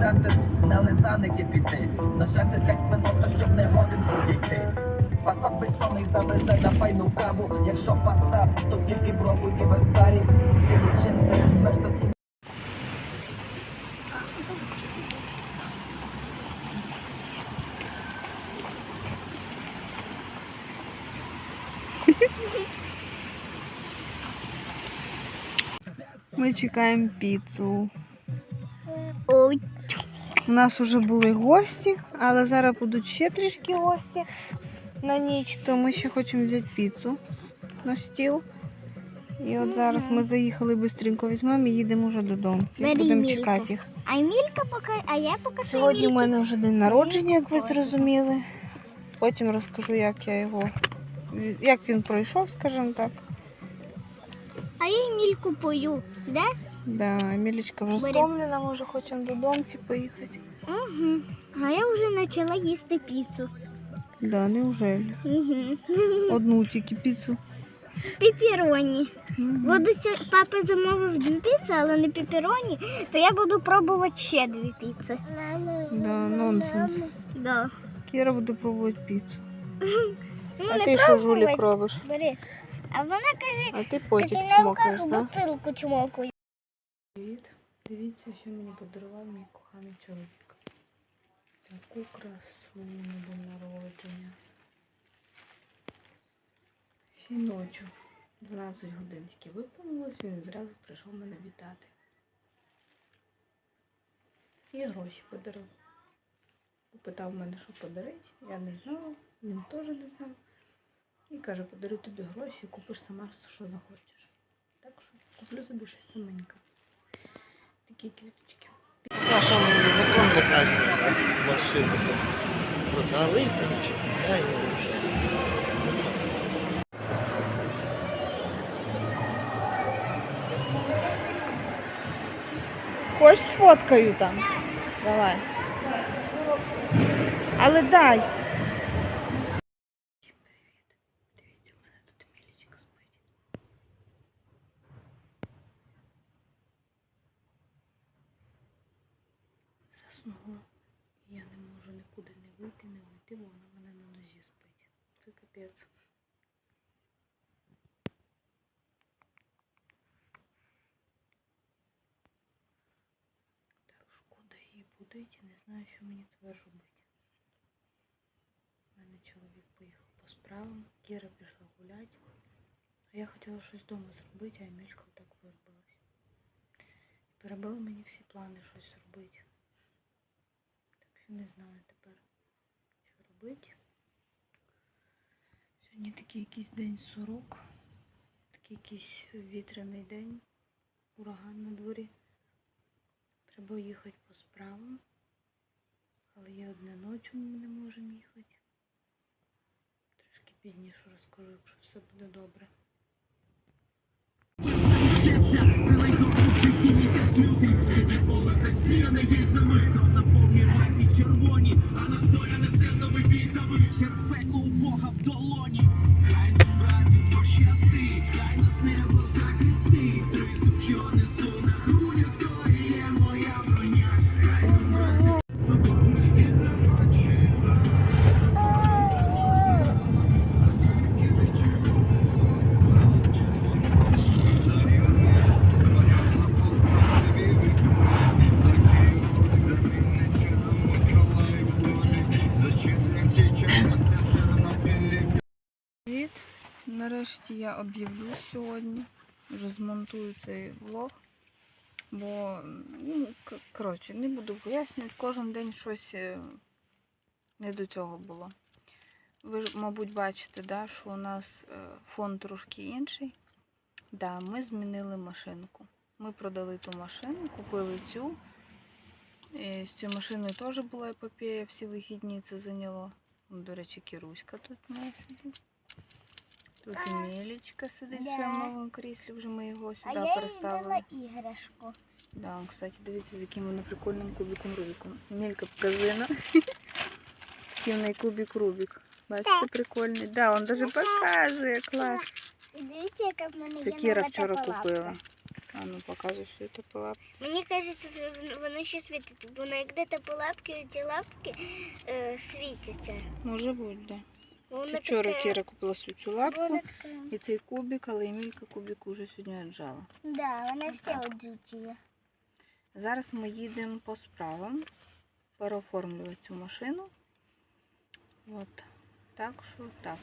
центр на лизаники піти. Нажати, шахти як свинота, щоб не годин підійти. Пасап бетонний завезе на файну каву. Якщо пасап, то тільки про універсарі. Сілі чинці, межда. Ми чекаємо піцу. Ой. У нас вже були гості, але зараз будуть ще трішки гості на ніч, то ми ще хочемо взяти піцу на стіл. І от зараз ми заїхали швидко візьмемо і їдемо вже додому. І будемо Мільку. чекати їх. а Мілька пока, а я поки що Сьогодні у мене вже день народження, як ви зрозуміли. Потім розкажу, як я його. Як він пройшов, скажімо так. А я Мільку пою. Де? Да, Емілічка вже Бери. стомлена, може хочемо додому поїхати. Угу. А я вже почала їсти піцу. Да, неужели? Угу. Одну тільки піцу. Пеппероні. Мгм. Буду ся- папа замовив дві піци, але не пеппероні, то я буду пробувати ще дві піци. Да, нонсенс. Да. Кіра буде пробувати піцу. Ну, А не ти що жулік пробувати. робиш? Бери. А вона каже, А ти потік «Катя, на руках смокаєш, так? бутилку чмокаю. Привіт. Дивіться, що мені подарував мій коханий чоловік. Таку красу на день народження. Ще ночі. 12 годин тільки виповнилось, він відразу прийшов мене вітати. І гроші подарив. Попитав мене, що подарити. Я не знала, він теж не знав. І каже, подарю тобі гроші і купиш сама, що захочеш. Так що куплю собі щось саменьке. Такі квіточки. А що мені закон доказує? Машину щоб продали, коротше, дай. Хочеш сфоткаю там? Давай. Але дай. Всім привіт. Дивіться, у мене тут Емілічка спить. Заснула. І я не можу нікуди не вийти, не вийти, бо вона мене на нозі спить. Це капець. Так шкода її будить не знаю, що мені тепер робити. У мене чоловік поїхав по справам, Кіра пішла гуляти. А я хотіла щось вдома зробити, а Емілька так вирубилась. І перебила мені всі плани щось зробити. Не знаю тепер, що робити. Сьогодні такий якийсь день сурок, такий якийсь вітряний день, ураган на дворі. Треба їхати по справам, але є одне ночі ми не можемо їхати. Трішки пізніше розкажу, якщо все буде добре. Привіт! Нарешті я об'явлю сьогодні. Вже змонтую цей влог. Бо, ну, коротше, не буду пояснювати, кожен день щось е, не до цього було. Ви ж, мабуть, бачите, да, що у нас е, фон трошки інший. Да, ми змінили машинку. Ми продали ту машину, купили цю. І з цією машиною теж була епопея, всі вихідні це зайняло. До речі, Кіруська тут моя сидить. Тут і Мелічка сидить в своєму Да. новому кріслі, вже ми його А сюди я їй переставили. дала іграшку. Да, кстати, дивіться, з яким вона прикольним кубиком Рубіком. Мілька показина. Який в кубик Рубік. Бачите, Так. прикольний. Да, він навіть показує, клас. І дивіться, яка в мене Це Кіра вчора купила. А ну показуй, що це була. Мені кажеться, воно ще світить, бо на як де по лапки, ці лапки е, світяться. Може бути, да. Це вчора Кіра купила собі цю лапку. І цей кубик, але Емілька кубик уже сьогодні віджала. Да, вони всі Так. Зараз ми їдемо по справам, переоформлювати цю машину. От. Так що так.